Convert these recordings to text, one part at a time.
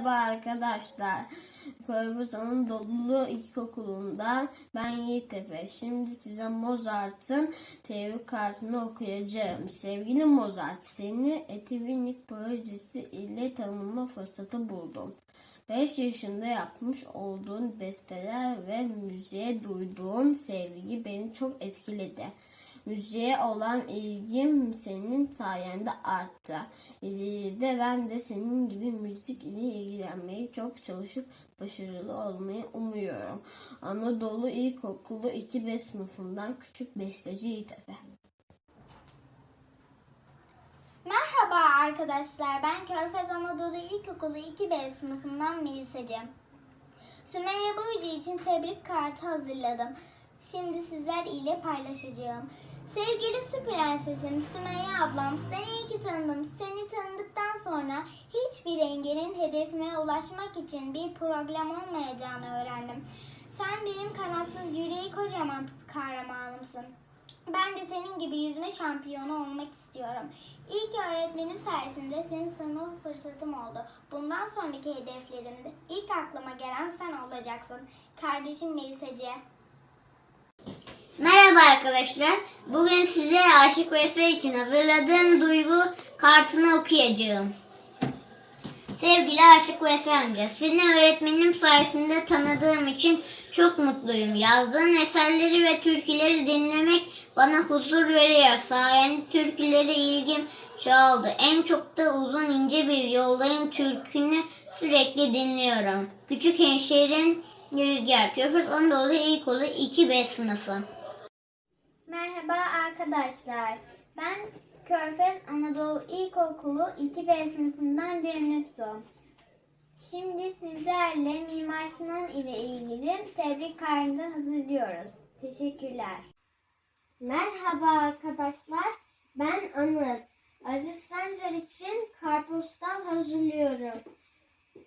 Merhaba arkadaşlar. Körfez Anadolu İlkokulu'ndan ben Yiğit Efe. Şimdi size Mozart'ın teorik kartını okuyacağım. Sevgili Mozart, seni Etivinik projesi ile tanıma fırsatı buldum. 5 yaşında yapmış olduğun besteler ve müziğe duyduğun sevgi beni çok etkiledi. Müziğe olan ilgim senin sayende arttı. İleride ben de senin gibi müzik ile ilgilenmeyi çok çalışıp başarılı olmayı umuyorum. Anadolu İlkokulu 2B sınıfından küçük besteci Yiğit Efe. Merhaba arkadaşlar, ben Körfez Anadolu İlkokulu 2B sınıfından Melisa'cığım. Sümeyye Boycu için tebrik kartı hazırladım. Şimdi sizler ile paylaşacağım. Sevgili su prensesim Sümeyye ablam, seni iyi ki tanıdım. Seni tanıdıktan sonra hiçbir engelin hedefime ulaşmak için bir program olmayacağını öğrendim. Sen benim kanatsız yüreği kocaman kahramanımsın. Ben de senin gibi yüzme şampiyonu olmak istiyorum. İlk öğretmenim sayesinde seni tanıma fırsatım oldu. Bundan sonraki hedeflerimde ilk aklıma gelen sen olacaksın. Kardeşim Melisa'cığım. Merhaba arkadaşlar. Bugün size Aşık Veysel için hazırladığım duygu kartını okuyacağım. Sevgili Aşık Veysel amca, seni öğretmenim sayesinde tanıdığım için çok mutluyum. Yazdığın eserleri ve türküleri dinlemek bana huzur veriyor. Sayende türkülere ilgim çoğaldı. En çok da uzun ince bir yoldayım türkünü sürekli dinliyorum. Küçük hemşehrin Rüzgar, Köfür Anadolu İlkokulu 2B sınıfı. Merhaba arkadaşlar. Ben Körfez Anadolu İlkokulu 2B sınıfından Cemre. Şimdi sizlerle Mimar Sinan ile ilgili tebrik kartı hazırlıyoruz. Teşekkürler. Merhaba arkadaşlar. Ben Anıl. Aziz Sancar için kartpostal hazırlıyorum.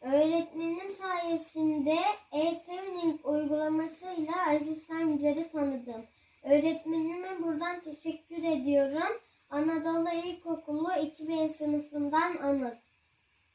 Öğretmenim sayesinde e-training uygulamasıyla Aziz Sancar'ı tanıdım. Öğretmenime buradan teşekkür ediyorum. Anadolu İlkokulu 2B sınıfından Anıl.